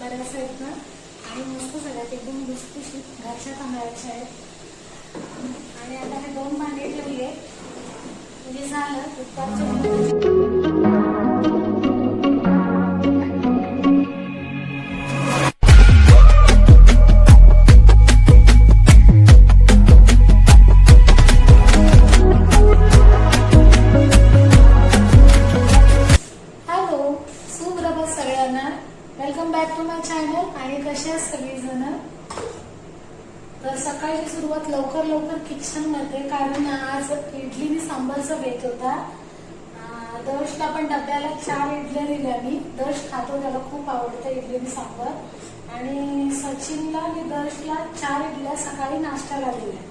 बऱ्याच आहेत ना? आणि मस्त सगळ्यात एकदम लुसलुशीत घरच्या तांदळाच्या आहेत. आणि आता हे दोन भांडे ठेवले म्हणजे झालं. दुपारच्या डब्याला चार इडल्या दिल्या मी. दर्श खातो त्याला खूप आवडतं इडली सांबर. आणि सचिनला आणि दर्शला चार इडल्या सकाळी नाश्त्याला दिल्या.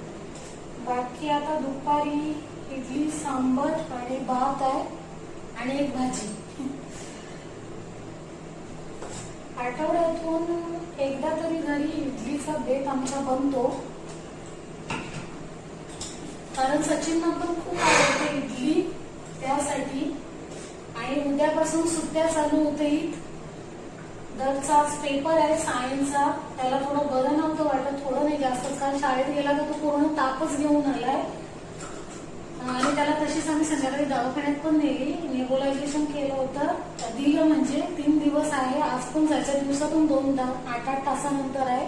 बाकी आता दुपारी इडली सांबर आणि भात आहे आणि एक भाजी. आठवड्यातून एकदा तरी घरी इडलीचा बेत आमचा बनतो. कारण सचिनला पण खूप आवडते इडली त्यासाठी. आणि उद्यापासून सुट्ट्या चालू होतील. दरचा पेपर आहे सायन्सचा त्याला थोडं बरं नव्हतं वाटत थोडं नाही जास्त. कारण शाळेत गेला तर तो पूर्ण तापच घेऊन आलाय. आणि त्याला तशीच आम्ही संध्याकाळी दवाखान्यात पण नेली. नेबोलायझेशन केलं होतं. दिलं म्हणजे तीन दिवस आहे. आज पण जायच्या दिवसातून दोन आठ आठ तासानंतर आहे.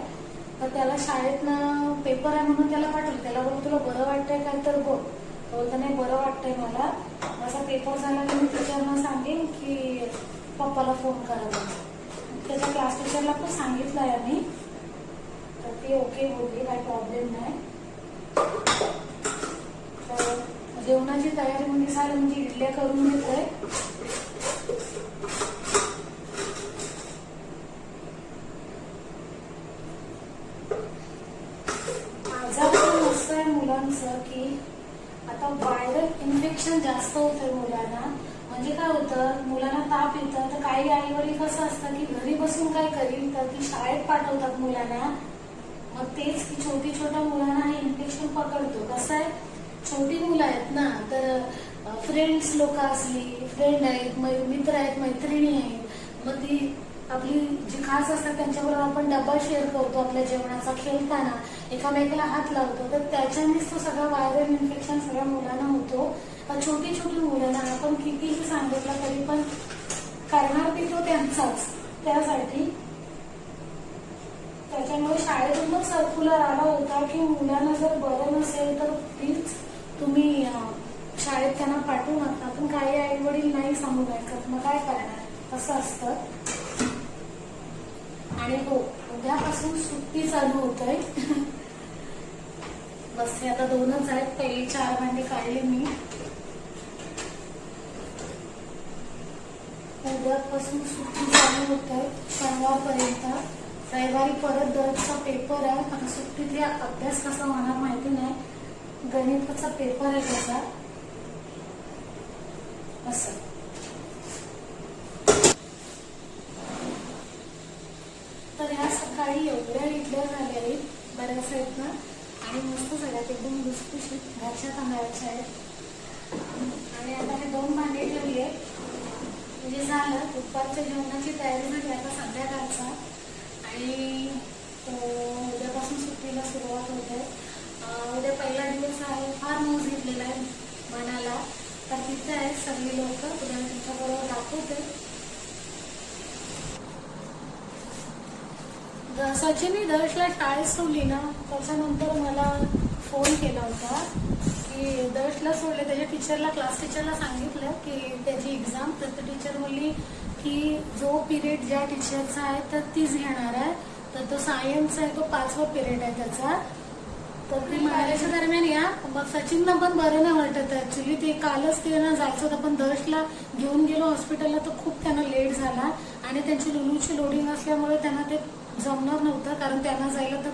तर त्याला शाळेतनं पेपर आहे म्हणून त्याला पाठवलं. त्याला बोलू तुला बरं वाटतंय काय तर बोल. बोलतं नाही बरं वाटतंय मला. माझा पेपर झाला की मी टीचरना सांगेन की पप्पाला फोन करावा. त्याच्या क्लास टीचरला पण सांगितलं आहे आम्ही. तर ते ओके बोलली काही प्रॉब्लेम नाही. तर जेवणाची तयारी म्हणजे झाली म्हणजे इडल्या करून घेतोय आजार पण असं आहे मुलांचं की आता व्हायरल इन्फेक्शन जास्त होतंय मुलांना. म्हणजे काय होतं मुलांना ताप येतं तर काही आई वडील कसं असतं की घरी बसून काय करील तर ती शाळेत पाठवतात मुलांना. मग तेच की छोटी छोट्या मुलांना हे इन्फेक्शन पकडतो. कसं आहे? छोटी मुलं आहेत ना तर फ्रेंड्स लोक असली फ्रेंड आहेत मित्र आहेत मैत्रिणी आहेत मग ती आपली जी खास असतात त्यांच्याबरोबर आपण डबा शेअर करतो आपल्या जेवणाचा खेळताना. एकामेकाला हात लावतो. तर त्याच्यानेच तो सगळा व्हायरल इन्फेक्शन सगळ्या मुलांना होतो. पण छोटी छोटी मुलांना आपण कितीही सांगितलं तरी पण करणार ते तो त्यांचाच. त्यासाठी त्याच्यामुळे शाळेतूनच सर्क्युलर आला होता की मुलांना जर बरं नसेल तर प्लीज तुम्ही शाळेत त्यांना पाठवू नका पण काही आई वडील नाही सांगू ऐकत मग काय करणार? असं असतं. आणि हो उद्यापासून सुट्टी चालू होत आहे बस हे आता दोनच आहेत. पहिली चार भांडे काढले मी. उद्यापासून सुट्टी चालू होत. आहे शनिवारपर्यंत रविवारी परत दरचा पेपर आहे आता सुट्टीतल्या अभ्यास कसा होणार माहिती नाही. गणिताचा पेपर आहे त्याचा. असं. तर ह्या सकाळी एवढ्या इडल्या झाल्या आहेत बऱ्याच आहेत ना. आणि मस्त झाल्यात एकदम लुसलुशीत घरच्या तांदळाच्या आहेत. आणि आता हे दोन भांडे ठेवले म्हणजे झालं दुपारच्या जेवणाची तयारी झाली आता संध्याकाळचा. आणि उद्यापासून सुट्टीला सुरुवात होते. उद्या पहिला दिवस आहे फार मौज घेतलेला आहे मनाला. तर तिथे आहेत सगळी लोक उद्या मी तुमच्याबरोबर दाखवते. सचिनी दर्शला शाळेत सोडली ना त्याच्यानंतर मला फोन केला होता. की दर्शला सोडले त्याच्या टीचरला क्लास टीचरला सांगितलं की त्याची एक्झाम तर टीचर बोलली की जो पिरियड ज्या टीचरचा आहे तर तीच घेणार आहे. तर तो सायन्सचा आहे तो पाचवा पिरियड आहे त्याचा. तर ती मारायच्या दरम्यान या मग सचिनला पण बरं नाही वाटत ऍक्च्युली ते कालच ते ना जायचं होतं पण दर्शला घेऊन गेलो हॉस्पिटलला तर खूप त्यांना लेट झाला. आणि त्यांची लुलूची लोडिंग असल्यामुळे त्यांना ते जमणार नव्हतं कारण त्यांना जायला तर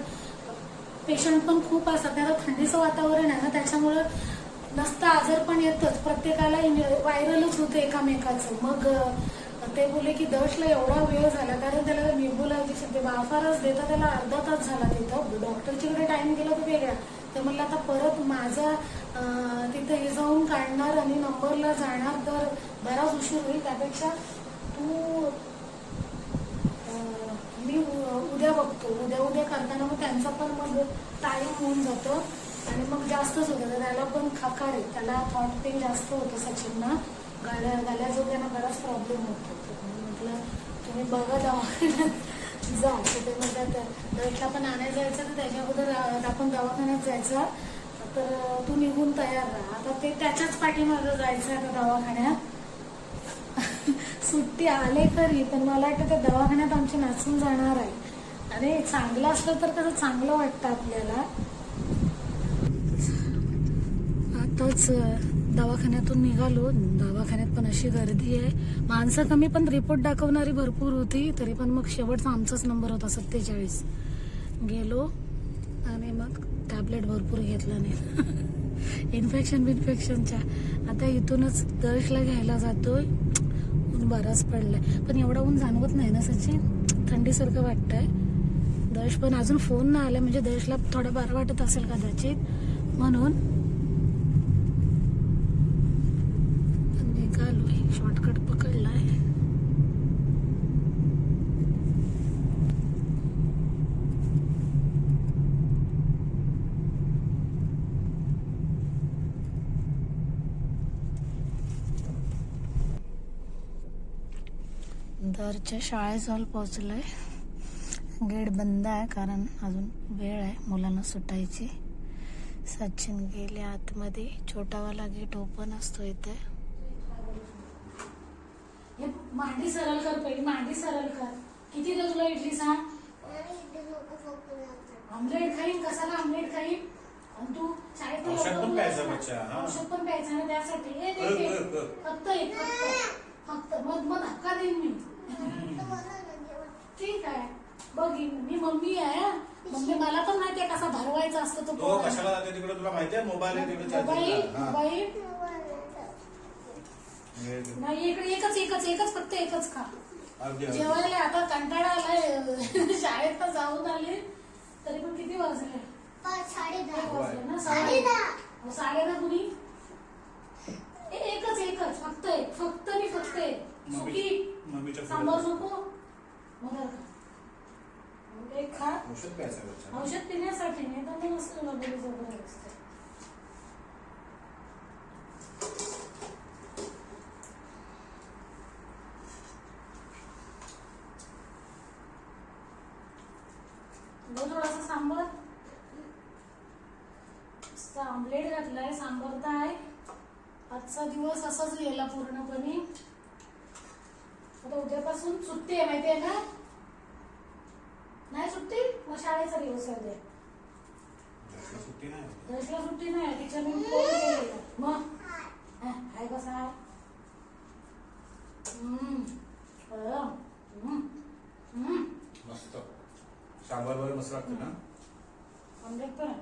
पेशंट पण खूप असतात त्याला थंडीचं वातावरण आहे ना त्याच्यामुळं नसतं आजार पण येतच. प्रत्येकाला व्हायरलच होतं एकामेकाचं. मग ते बोलले की दशला एवढा वेळ झाला कारण त्याला नेबुलायझेशन ते वाफारच देता त्याला अर्धा तास झाला तिथं. डॉक्टरच्याकडे टाइम गेला तर वेगळा. तर म्हणलं आता परत माझा तिथं हे जाऊन काढणार आणि नंबरला जाणार तर बराच उशीर होईल. त्यापेक्षा तू मी उद्या बघतो. उद्या उद्या करताना मग त्यांचा पण मग टाईम होऊन जातो. आणि मग जास्तच होतं. त्याला पण खाकार आहे. त्याला थॉट पेन जास्त होतं सचिनना. गाड्या गाड्याचा त्यांना बराच प्रॉब्लेम होतो. म्हटलं तुम्ही बघा दवाखान्यात जा. ते म्हणतात दरला पण आणायला जायचं तर त्याच्या अगोदर आपण दवाखान्यात जायचं. तर तू निघून तयार राहा. आता ते त्याच्याच पाठीमागं जायचं आता दवाखान्यात. सुट्टी आले खरी पण मला वाटतं त्या दवाखान्यात आमची नाचून जाणार आहे. अरे चांगलं असलं तर कसं चांगलं वाटतं आपल्याला. आताच दवाखान्यातून निघालो. दवाखान्यात पण अशी गर्दी आहे. माणसं कमी पण रिपोर्ट दाखवणारी भरपूर होती तरी पण मग शेवटचा आमचाच नंबर होता सत्तेचाळीस. गेलो आणि मग टॅबलेट भरपूर घेतला नाही इन्फेक्शन बिन्फेक्शनच्या. आता इथूनच दर्शला घ्यायला जातोय. ऊन बराच पडलाय. पण एवढा ऊन जाणवत नाही ना सचिन? थंडीसारखं वाटतंय. दश पण अजून फोन नाही आला म्हणजे दशला थोडं बरं वाटत असेल कदाचित. म्हणून दरच्या शाळेजवळ पोहोचलोय. गेट बंद आहे कारण अजून वेळ आहे मुलांना सुटायची. सचिन गेले आतमध्ये. छोटावाला गेट ओपन असतो इथे. हे मांडी सरळ कर पहिली मांडी सरळ कर. किती देऊ तुला इडली सांग? आमलेट खाईन कसाला आमलेट खाईन आणि तू शाळेत औषध पण प्यायचं बच्चा, हा. औषध पण प्यायचं ना त्यासाठी. दे, दे. एक फक्त. फक्त. मग मग धक्का देईन मी. ठीक आहे. बघीन मी मम्मी आहे हा. मम्मी मला पण माहिती आहे कसा भरवायचा असतो तो तो. कशाला जाते तिकडे? तुला माहितीये मोबाईल आहे तिकडे मोबाईल नाही इकडे एकच एकच एकच फक्त एकच खा. जेवायला आता कंटाळा आलाय. शाळेत तर जाऊन आले. तरी पण किती वाजले? एक वाजले ना साडे अहो, साडे दहा कुणी? ए, एकच एकच फक्त एक फक्त मी फक्त एक सुकी मम्मीच्या सांबार नको. मदर खा मग एक खा. औषध प्यायचं बच्चा. औषध पिण्यासाठी नाही तर मग नसतं वगैरे वगैरे असतं दो थोडासा सांबर आमलेट घातलाय सांबर तर आहे आजचा दिवस असाच गेला पूर्णपणे. आता उद्यापासून सुट्टी आहे माहिती आहे ना नाही सुट्टी? मग शाळेचा दिवस आहे उद्या. सुट्टी नाही दर्शला सुट्टी नाही टीचरने फोन केलेला मग? हा, आहे कसा आहे हम्म. बरं. हम्म. हम्म. मस्त. सांबार वगैरे मस्त लागते ना? आमलेट पण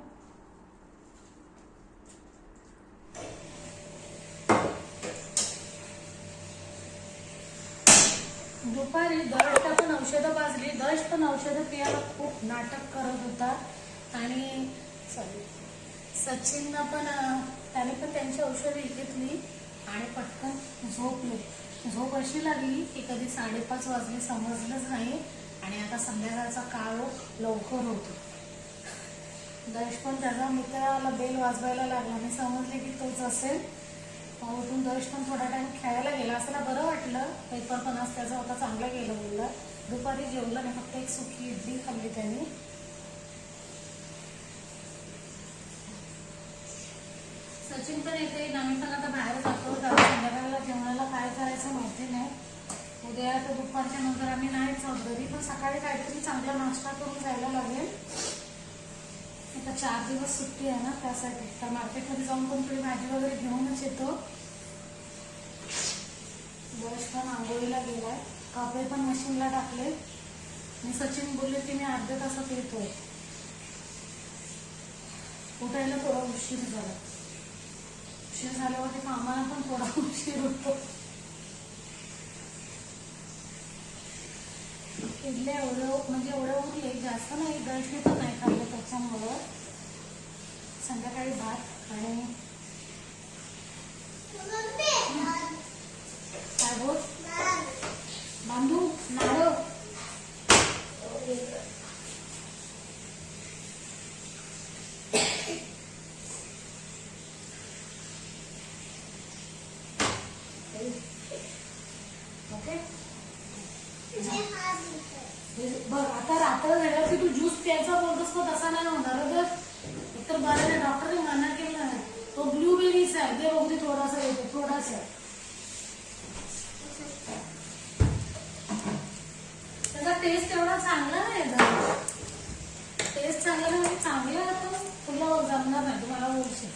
दुपारी दर्शला पण औषधं पाजली दश पण औषधं पियाला खूप नाटक करत होता. आणि सॉरी पण त्याने पण त्यांची औषधं घेतली आणि पटकन झोपले. झोप अशी लागली की कधी साडेपाच वाजले समजलंच नाही आणि आता संध्याकाळचा काळ लवकर होतो. दश पण त्याचा मित्राला बेल वाजवायला लागला. मी समजले की तोच असेल. मग उठून दर्श पण थोडा टाइम खेळायला गेला असं त्याला बरं वाटलं. पेपर पण आज त्याचा होता चांगला गेलं बोलला दुपारी जेवलं नाही फक्त एक सुकी इडली खाल्ली त्यांनी. सचिन पण येते आम्ही पण आता बाहेर जातो. संध्याकाळला जेवणाला काय करायचं माहिती नाही. उद्या तर दुपारच्या नंतर आम्ही नाहीच आहोत. घरी पण सकाळी काहीतरी चांगला नाश्ता करून जायला लागेल. आता चार दिवस सुट्टी आहे ना त्यासाठी. तर मार्केटमध्ये जाऊन पण थोडी भाजी वगैरे घेऊनच येतो. बस पण आंघोळीला गेलाय. कापडे पण मशीनला टाकले. मी सचिन बोलले की मी अर्ध्या तासात येतोय. उठायला थोडा उशीर झाला. उशीर झाल्यावरती कामाला पण थोडा उशीर होतो. इडल्या एवढं म्हणजे एवढं उरले जास्त नाही दर्शनी पण नाही मुलं संध्याकाळी भात आणि काय बोल? बांधू नारळ. ओके बघ आता रात्र झाल्यावर की तू ज्यूस प्यायचा बोलतोस तो तसा नाही होणार तर एकतर बरं डॉक्टरने मना केलं नाही. तो ब्लूबेरीचा आहे. ते बघू थोडासा येतो थोडासा. त्याचा टेस्ट एवढा चांगला नाही टेस्ट चांगला नाही म्हणजे चांगला तो. तुला जमणार नाही. तुम्हाला बोलशील.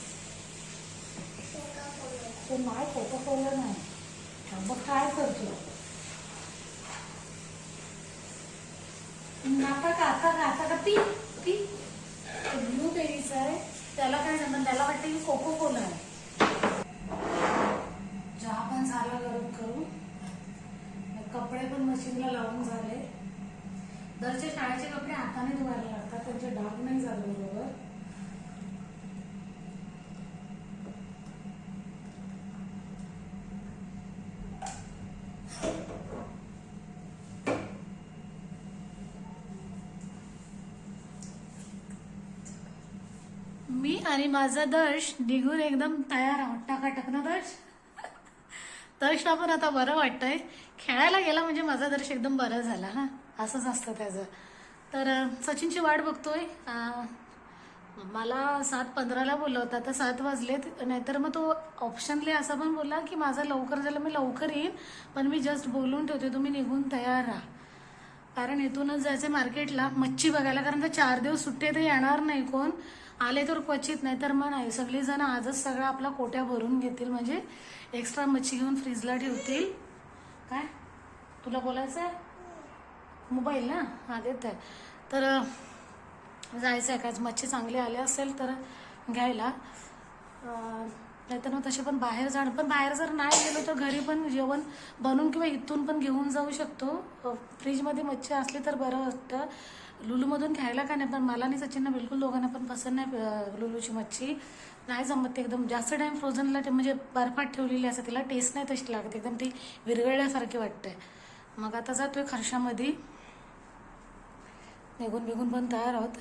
तो माय कोका कोला नाही मग काय करतो आता का आता का आता का पी पी ब्लू बेरीच आहे त्याला काय म्हणतात त्याला वाटतं की कोको कोला आहे चहा पण झाला गरम करून कपडे पण मशीनला लावून झाले दरचे शाळेचे कपडे हाताने धुवायला लागतात त्यांचे डाग नाही झाले बरोबर मी आणि माझा दर्श निघून एकदम तयार आहोत. टाकाटक ना दर्श दर्शला पण आता बरं वाटतंय. खेळायला गेला म्हणजे माझा दर्श एकदम बरा झाला हा असंच असतं त्याचं. तर सचिनची वाट बघतोय. मला सात पंधराला बोलवता तर सात वाजलेत. नाहीतर मग तो ऑप्शनली असं पण बोलला की माझं लवकर झालं मी लवकर येईन. पण मी जस्ट बोलून ठेवते. तुम्ही निघून तयार राहा. कारण इथूनच जायचं मार्केटला मच्छी बघायला. कारण तर चार दिवस सुट्टे तर येणार नाही कोण? आले तर क्वचित नाही तर मग नाही. सगळीजण आजच सगळं आपला कोट्या भरून घेतील. म्हणजे एक्स्ट्रा मच्छी घेऊन फ्रीजला ठेवतील. काय? तुला बोलायचं आहे मोबाईल ना? हा देत. आहे तर जायचं आहे काय मच्छी चांगली आली असेल तर घ्यायला. नाहीतर मग तसे पण बाहेर जाणं. पण बाहेर जर नाही गेलो तर घरी पण जेवण बनवून किंवा इथून पण घेऊन जाऊ शकतो. फ्रीजमध्ये मच्छी असली तर बरं वाटतं. लुलूमधून घ्यायला काय नाही? पण मला आणि सचिनना बिलकुल दोघांना पण पसंत नाही लुलूची मच्छी. नाही जमत ते एकदम. जास्त टाइम फ्रोझनला ते म्हणजे बर्फात ठेवलेली असते तिला टेस्ट नाही तशी लागत. एकदम ती विरघळल्यासारखी वाटते. मग आता जातोय खर्शामध्ये. निघून बिघून पण तयार आहोत.